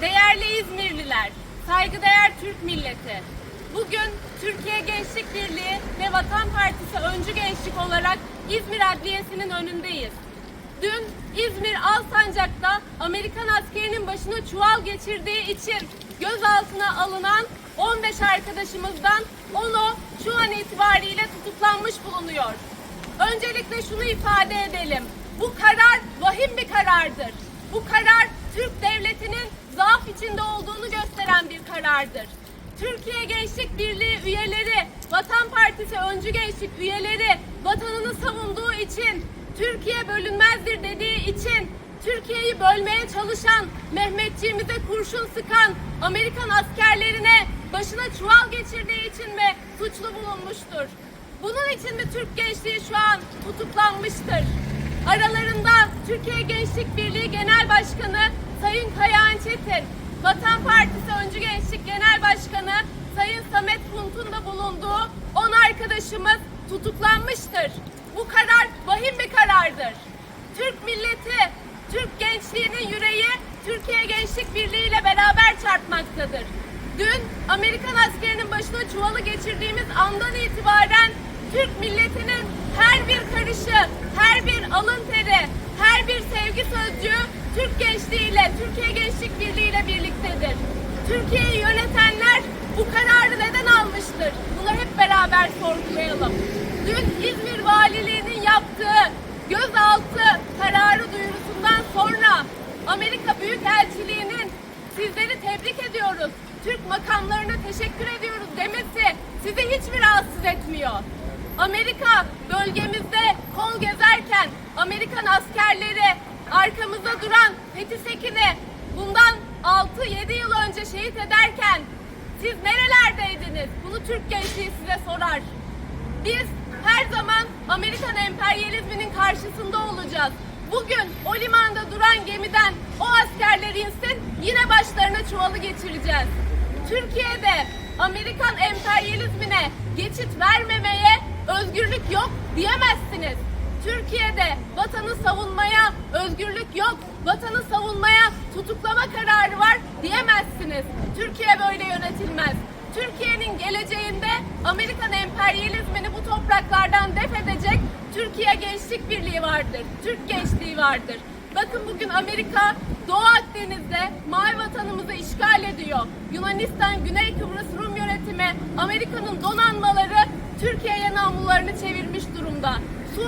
Değerli İzmirliler, saygıdeğer Türk milleti. Bugün Türkiye Gençlik Birliği ve Vatan Partisi öncü gençlik olarak İzmir Adliyesi'nin önündeyiz. Dün İzmir Alsancak'ta Amerikan askerinin başına çuval geçirdiği için gözaltına alınan 15 arkadaşımızdan 10'u şu an itibariyle tutuklanmış bulunuyor. Öncelikle şunu ifade edelim. Bu karar vahim bir karardır. Bu karar içinde olduğunu gösteren bir karardır. Türkiye Gençlik Birliği üyeleri, Vatan Partisi öncü gençlik üyeleri vatanını savunduğu için, Türkiye bölünmezdir dediği için, Türkiye'yi bölmeye çalışan, Mehmetçiğimize kurşun sıkan Amerikan askerlerine başına çuval geçirdiği için mi suçlu bulunmuştur? Bunun için mi Türk gençliği şu an tutuklanmıştır? Aralarında Türkiye Gençlik Birliği Genel Başkanı Sayın Kayahan Çetin, Vatan Partisi Öncü Gençlik Genel Başkanı Sayın Samet Kunt'un da bulunduğu 10 arkadaşımız tutuklanmıştır. Bu karar vahim bir karardır. Türk milleti, Türk gençliğinin yüreği Türkiye Gençlik Birliği ile beraber çarpmaktadır. Dün Amerikan askerinin başına çuvalı geçirdiğimiz andan itibaren Türk milletinin her bir karışı, her bir alın teri, her bir sevgi sözcüğü Türk gençliğiyle, Türkiye Gençlik Birliği ile birliktedir. Türkiye'yi yönetenler bu kararı neden almıştır? Bunu beraber sorgulayalım. Dün İzmir Valiliği'nin yaptığı gözaltı kararı duyurusundan sonra Amerika Büyükelçiliği'nin sizleri tebrik ediyoruz, Türk makamlarına teşekkür ediyoruz demesi sizi hiç mi rahatsız etmiyor? Amerika bölgemizde kol gezerken Amerikan askerleri arkamızda duran Fethi Sekin'i bundan 6-7 yıl önce şehit ederken siz nerelerdeydiniz? Bunu Türk gençliği size sorar. Biz her zaman Amerikan emperyalizminin karşısında olacağız. Bugün o limanda duran gemiden o askerler insin yine başlarına çuvalı geçireceğiz. Türkiye'de Amerikan emperyalizmine geçit vermemeye özgürlük yok diyemezsiniz. Türkiye'de vatanı savunmaya özgürlük yok, vatanı savunmaya tutuklama kararı var diyemezsiniz. Türkiye böyle yönetilmez. Türkiye'nin geleceğinde Amerikan emperyalizmini bu topraklardan def edecek Türkiye Gençlik Birliği vardır. Türk gençliği vardır. Bakın bugün Amerika Doğu Akdeniz'de mavi vatanımızı işgal ediyor. Yunanistan, Güney Kıbrıs Rum yönetimi Amerika'nın donanmaları Türkiye'ye namlularını çevirmiş durumda. Suriye